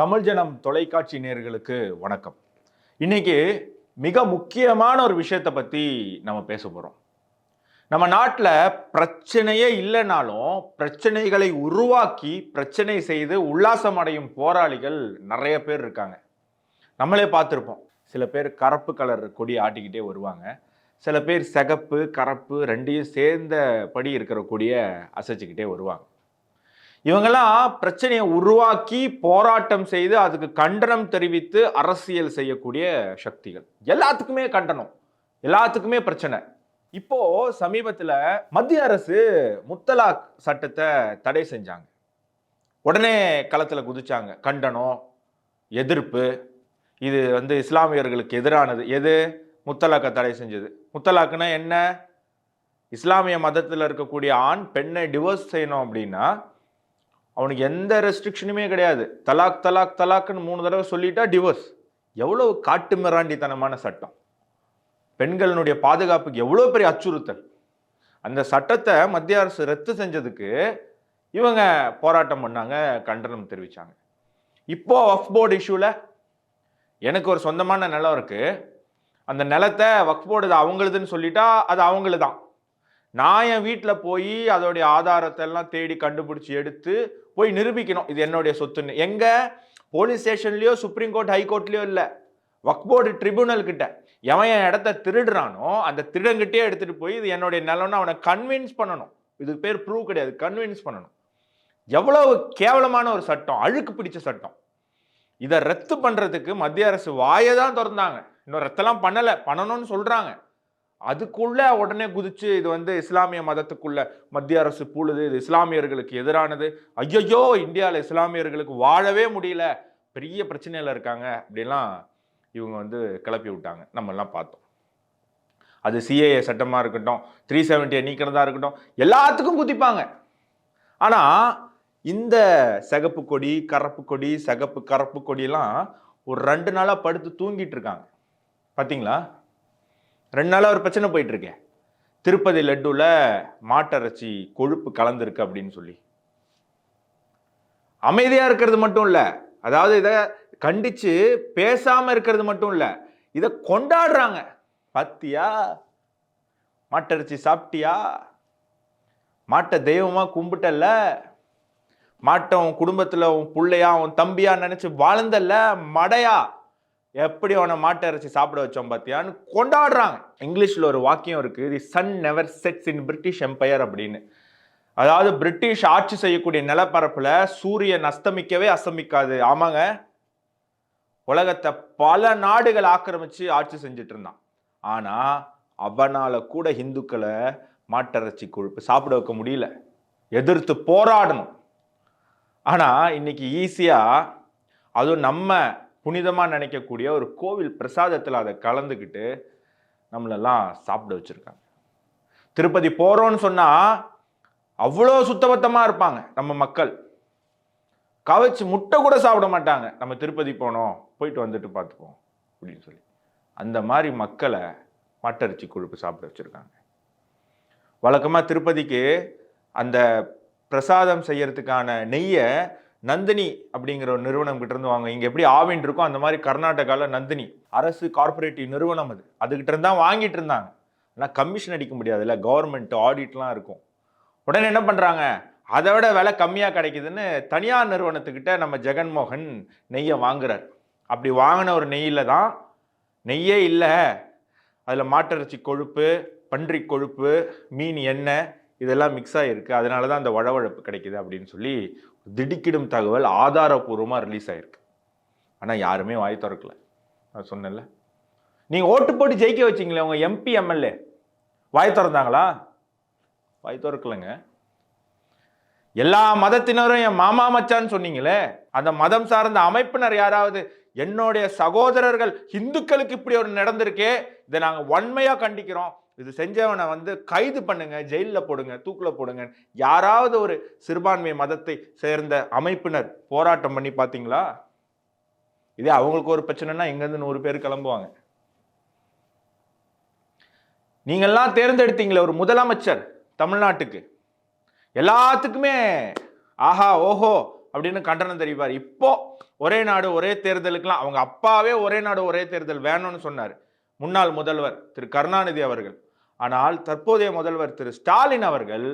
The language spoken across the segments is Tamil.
தமிழ் ஜனம் தொலைக்காட்சி நேர்களுக்கு வணக்கம். இன்னைக்கு மிக முக்கியமான ஒரு விஷயத்தை பற்றி நம்ம பேச போகிறோம் நம்ம நாட்டில் பிரச்சனையே இல்லைனாலும் பிரச்சனைகளை உருவாக்கி பிரச்சனை செய்து உல்லாசம் அடையும் போராளிகள் நிறைய பேர் இருக்காங்க. நம்மளே பார்த்துருப்போம். சில பேர் கருப்பு கலர் கொடி ஆட்டிக்கிட்டே வருவாங்க. சில பேர் சிகப்பு கறப்பு ரெண்டையும் சேர்ந்த படி இருக்கிற கொடியை அசைச்சிக்கிட்டே வருவாங்க. இவங்கெல்லாம் பிரச்சனையை உருவாக்கி போராட்டம் செய்து அதுக்கு கண்டனம் தெரிவித்து அரசியல் செய்யக்கூடிய சக்திகள். எல்லாத்துக்குமே கண்டனம். எல்லாத்துக்குமே பிரச்சனை. இப்போ சமீபத்தில் மத்திய அரசு முத்தலாக் சட்டத்தை தடை செஞ்சாங்க. உடனே களத்தில் குதிச்சாங்க. கண்டனம் எதிர்ப்பு. இது வந்து இஸ்லாமியர்களுக்கு எதிரானது. எது? முத்தலாக்கை தடை செஞ்சது. முத்தலாக்குன்னா என்ன? இஸ்லாமிய மதத்தில் இருக்கக்கூடிய ஆண் பெண்ணை டிவோர்ஸ் செய்யணும் அப்படின்னா அவனுக்கு எந்த ரெஸ்ட்ரிக்ஷனுமே கிடையாது. தலாக் தலாக் தலாக்னு மூணு தடவை சொல்லிட்டா டிவோர்ஸ் எவ்வளோ காட்டு மிராண்டித்தனமான சட்டம். பெண்களினுடைய பாதுகாப்புக்கு எவ்வளோ பெரிய அச்சுறுத்தல். அந்த சட்டத்தை மத்திய அரசு ரத்து செஞ்சதுக்கு இவங்க போராட்டம் பண்ணாங்க கண்டனம் தெரிவித்தாங்க இப்போ வஃப் போர்டு இஷ்யூவில் எனக்கு ஒரு சொந்தமான நிலம் இருக்குது அந்த நிலத்தை வக்ஃப் போர்டு அவங்களுதுன்னு சொல்லிட்டா அது அவங்களு தான் நான் என் வீட்டில் போய் அதோடைய ஆதாரத்தை எல்லாம் தேடி கண்டுபிடிச்சி எடுத்து போய் நிரூபிக்கணும். இது என்னுடைய சொத்துன்னு. எங்கே? போலீஸ் ஸ்டேஷன்லேயோ சுப்ரீம் கோர்ட் ஹைகோர்ட்லேயோ இல்லை. வக்ஃப் போர்டு ட்ரிபியூனல் கிட்ட. எவன் என் இடத்த திருடுறானோ அந்த திருடங்கிட்டே எடுத்துகிட்டு போய் இது என்னுடைய நிலம்னு அவனை கன்வின்ஸ் பண்ணணும். இதுக்கு பேர் ப்ரூவ் கிடையாது. கன்வின்ஸ் பண்ணணும். எவ்வளவு கேவலமான ஒரு சட்டம் அழுக்கு பிடிச்ச சட்டம். இதை ரத்து பண்ணுறதுக்கு மத்திய அரசு வாயை தான் திறந்தாங்க. இன்னும் ரத்தெல்லாம் பண்ணலை. பண்ணணும்னு சொல்கிறாங்க அதுக்குள்ள உடனே குதிச்சு இது வந்து இஸ்லாமிய மதத்துக்குள்ள மத்திய அரசு பூழுது இது இஸ்லாமியர்களுக்கு எதிரானது. ஐயையோ இந்தியாவில் இஸ்லாமியர்களுக்கு வாழவே முடியல. பெரிய பிரச்சனையில் இருக்காங்க அப்படிலாம் இவங்க வந்து கிளப்பி விட்டாங்க. நம்மெல்லாம் பார்த்தோம். அது சிஏஏ சட்டமாக இருக்கட்டும் த்ரீ செவன்ட்டியை நீக்கிறதா இருக்கட்டும் எல்லாத்துக்கும் குதிப்பாங்க. ஆனால் இந்த சிகப்பு கொடி கறப்பு கொடி சிகப்பு கறப்பு கொடியெல்லாம் ஒரு ரெண்டு நாளாக படுத்து தூங்கிட்டு இருக்காங்க. பார்த்தீங்களா ரெண்டு நாளாக ஒரு பிரச்சனை போயிட்டுருக்கேன். திருப்பதி லட்டுவில் மாட்டிறைச்சி கொழுப்பு கலந்துருக்கு அப்படின்னு சொல்லி. அமைதியாக இருக்கிறது மட்டும் இல்லை. அதாவது இதை கண்டித்து பேசாமல் இருக்கிறது மட்டும் இல்லை. இதை கொண்டாடுறாங்க. பத்தியா? மாட்டிறைச்சி சாப்பிட்டியா? மாட்டை தெய்வமாக கும்பிட்டல்ல? மாட்டை உன் குடும்பத்தில் உன் பிள்ளையா உன் தம்பியா நினச்சி வாழ்ந்தல்ல? மடையா? எப்படி அவனை மாட்டை அரைச்சி சாப்பிட வச்சோம் பார்த்தியான்னு கொண்டாடுறாங்க. இங்கிலீஷில் ஒரு வாக்கியம் இருக்குது the sun never sets in British empire அப்படின்னு. அதாவது பிரிட்டிஷ் ஆட்சி செய்யக்கூடிய நிலப்பரப்பில் சூரியன் அஸ்தமிக்கவே அஸ்தமிக்காது. ஆமாங்க. உலகத்தை பல நாடுகள் ஆக்கிரமிச்சு ஆட்சி செஞ்சுட்டு இருந்தான். ஆனால் அவனால் கூட இந்துக்களை மாட்டரைச்சி கொழுப்பு சாப்பிட வைக்க முடியல. எதிர்த்து போராடணும். ஆனால் இன்னைக்கு ஈஸியாக அதுவும் நம்ம புனிதமாக நினைக்கக்கூடிய ஒரு கோவில் பிரசாதத்தில் அதை கலந்துக்கிட்டு நம்மளெல்லாம் சாப்பிட வச்சுருக்காங்க. திருப்பதி போகிறோன்னு சொன்னால் அவ்வளோ சுத்தபத்தமாக இருப்பாங்க நம்ம மக்கள். கவச்சு முட்டை கூட சாப்பிட மாட்டாங்க. நம்ம திருப்பதி போனோம் போயிட்டு வந்துட்டு பார்த்துப்போம் அப்படின்னு சொல்லி. அந்த மாதிரி மக்களை மட்டரிச்சி கொழுப்பு சாப்பிட வச்சுருக்காங்க. வழக்கமாக திருப்பதிக்கு அந்த பிரசாதம் செய்யறதுக்கான நெய்யை நந்தினி அப்படிங்கிற ஒரு நிறுவனம் கிட்ட இருந்து வாங்க. இங்க எப்படி ஆவின் இருக்கோ அந்த மாதிரி கர்நாடகாவில் நந்தினி. அரசு கார்பரேட்டிவ் நிறுவனம் அது. அதுகிட்ட இருந்தா வாங்கிட்டு இருந்தாங்க. ஆனால் கமிஷன் அடிக்க முடியாது இல்லை கவர்மெண்ட் ஆடிட்லாம் இருக்கும். உடனே என்ன பண்றாங்க? அதை விட விலை கம்மியாக கிடைக்குதுன்னு தனியார் நிறுவனத்துக்கிட்ட நம்ம ஜெகன்மோகன் நெய்யை வாங்குறார். அப்படி வாங்கின ஒரு நெய்யில் தான் நெய்யே இல்லை. அதில் மாட்டிறைச்சி கொழுப்பு பன்றி கொழுப்பு மீன் எண்ணெய் இதெல்லாம் மிக்ஸ் ஆகிருக்கு அதனால தான் அந்த வழவழப்பு கிடைக்குது அப்படின்னு சொல்லி திடுக்கிடும் தகவல் ஆதாரபூர்வமாக ரிலீஸ் ஆயிருக்கு. ஆனால் யாருமே வாய் திறக்கல. நான் சொன்னேன்ல. நீங்கள் ஓட்டு போட்டு ஜெயிக்க வச்சிங்களே உங்கள் எம்பி எம்எல்ஏ வாய் திறந்தாங்களா? வாய் திறக்கலைங்க. எல்லா மதத்தினரும் என் மாமா மச்சான்னு சொன்னீங்களே அந்த மதம் சார்ந்த அமைப்பினர் யாராவது என்னுடைய சகோதரர்கள் இந்துக்களுக்கு இப்படி ஒரு நடந்திருக்கே இதை நாங்கள் வன்மையாக கண்டிக்கிறோம். இது செஞ்சவனை வந்து கைது பண்ணுங்க ஜெயிலில் போடுங்க தூக்கில் போடுங்க. யாராவது ஒரு சிறுபான்மை மதத்தை சேர்ந்த அமைப்பினர் போராட்டம் பண்ணி பார்த்தீங்களா? இதே அவங்களுக்கு ஒரு பிரச்சனைனா எங்கேருந்து நூறு பேர் கிளம்புவாங்க. நீங்கள்லாம் தேர்ந்தெடுத்தீங்களே ஒரு முதலமைச்சர் தமிழ்நாட்டுக்கு. எல்லாத்துக்குமே ஆஹா ஓஹோ அப்படின்னு கண்டனம் தெரிவிப்பார். இப்போ ஒரே நாடு ஒரே தேர்தலுக்கெல்லாம் அவங்க அப்பாவே ஒரே நாடு ஒரே தேர்தல் வேணும்னு சொன்னார். முன்னாள் முதல்வர் திரு கருணாநிதி அவர்கள். ஆனால் தற்போதைய முதல்வர் திரு ஸ்டாலின் அவர்கள்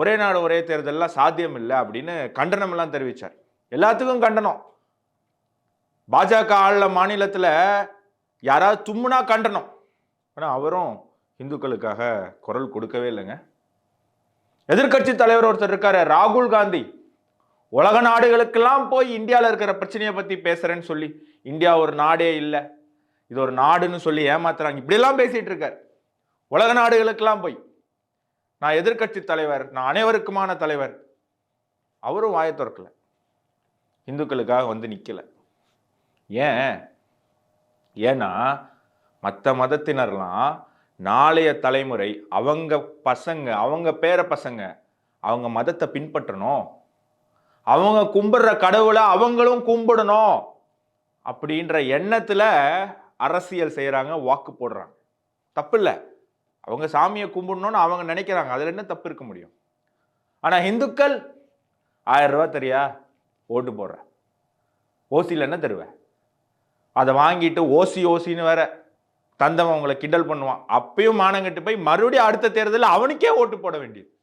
ஒரே நாடு ஒரே தேர்தலெலாம் சாத்தியம் இல்லை அப்படின்னு கண்டனமெல்லாம் தெரிவித்தார் எல்லாத்துக்கும் கண்டனம். பாஜக ஆள மாநிலத்தில் யாராவது தும்முனா கண்டனம். ஆனால் அவரும் இந்துக்களுக்காக குரல் கொடுக்கவே இல்லைங்க. எதிர்க்கட்சி தலைவர் ஒருத்தர் இருக்காரு ராகுல் காந்தி. உலக நாடுகளுக்கெல்லாம் போய் இந்தியாவில் இருக்கிற பிரச்சனையை பற்றி பேசுகிறேன்னு சொல்லி இந்தியா ஒரு நாடே இல்லை. இது ஒரு நாடுன்னு சொல்லி ஏமாத்துறாங்க. இப்படியெல்லாம் பேசிகிட்டு இருக்கார். உலக நாடுகளுக்கெல்லாம் போய் நான் எதிர்க்கட்சி தலைவர் நான் அனைவருக்குமான தலைவர். அவரும் வாயை திறக்கல. இந்துக்களுக்காக வந்து நிற்கலை ஏன்? ஏன்னா மற்ற மதத்தினர்லாம் நாளைய தலைமுறை அவங்க பசங்க அவங்க பேர பசங்க அவங்க மதத்தை பின்பற்றணும். அவங்க கும்பிடுற கடவுளை அவங்களும் கும்பிடணும் அப்படின்ற எண்ணத்தில் அரசியல் செய்கிறாங்க வாக்கு போடுறாங்க. தப்பு இல்லை அவங்க சாமியை கும்பிடணும்னு அவங்க நினைக்கிறாங்க. அதில் என்ன தப்பு இருக்க முடியும்? ஆனால் இந்துக்கள் ஆயிரம் ரூபா தெரியா? ஓட்டு போடுற. ஓசியில் என்ன தருவேன் அதை வாங்கிட்டு ஓசி ஓசின்னு வேற தந்தவன் அவங்கள கிண்டல் பண்ணுவான். அப்பயும் மானங்கட்டு போய் மறுபடியும் அடுத்த தேர்தலில் அவனுக்கே ஓட்டு போட வேண்டியது.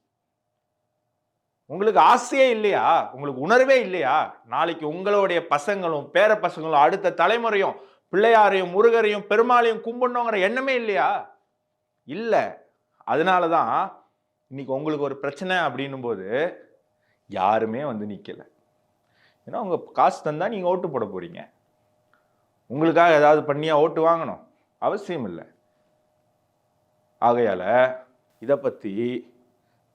உங்களுக்கு ஆசையே இல்லையா? உங்களுக்கு உணர்வே இல்லையா? நாளைக்கு உங்களுடைய பசங்களும் பேர பசங்களும் அடுத்த தலைமுறையும் பிள்ளையாரையும் முருகரையும் பெருமாளையும் கும்பிடணுங்கிற எண்ணமே இல்லையா? இல்லை. அதனால தான் இன்னைக்கு உங்களுக்கு ஒரு பிரச்சனை அப்படின்னும் போது யாருமே வந்து நிற்கல ஏன்னா உங்கள் காசு தந்தால் நீங்கள் ஓட்டு போட போகிறீங்க உங்களுக்காக ஏதாவது பண்ணியா ஓட்டு வாங்கணும். அவசியம் இல்லை. ஆகையால் இதை பற்றி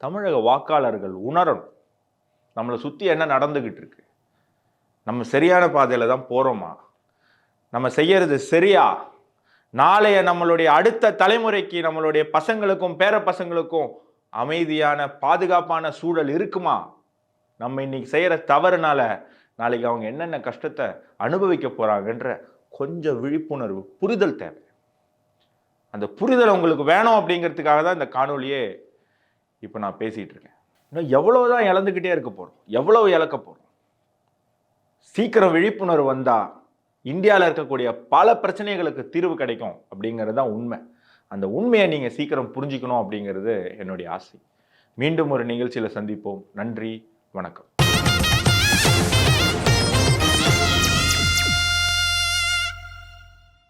தமிழக வாக்காளர்கள் உணரணும். நம்மளை சுற்றி என்ன நடந்துக்கிட்டு இருக்கு? நம்ம சரியான பாதையில் தான் போகிறோமா நம்ம செய்கிறது சரியா? நாளைய நம்மளுடைய அடுத்த தலைமுறைக்கு நம்மளுடைய பசங்களுக்கும் பேர பசங்களுக்கும் அமைதியான பாதுகாப்பான சூழல் இருக்குமா? நம்ம இன்னைக்கு செய்கிற தவறுனால நாளைக்கு அவங்க என்னென்ன கஷ்டத்தை அனுபவிக்க போகிறாங்கன்ற கொஞ்சம் விழிப்புணர்வு புரிதல் தேவை. அந்த புரிதல் உங்களுக்கு வேணும் அப்படிங்கிறதுக்காக தான் இந்த காணொலியே இப்போ நான் பேசிகிட்டு இருக்கேன். இன்னும் எவ்வளோ தான் இழந்துக்கிட்டே இருக்க போகிறோம் எவ்வளோ இழக்க போகிறோம் சீக்கிரம் விழிப்புணர்வு வந்தால் இந்தியாவில் இருக்கக்கூடிய பல பிரச்சனைகளுக்கு தீர்வு கிடைக்கும் அப்படிங்கிறது தான் உண்மை. அந்த உண்மையை நீங்கள் சீக்கிரம் புரிஞ்சுக்கணும் அப்படிங்கிறது என்னுடைய ஆசை. மீண்டும் ஒரு நிகழ்ச்சியில் சந்திப்போம். நன்றி வணக்கம்.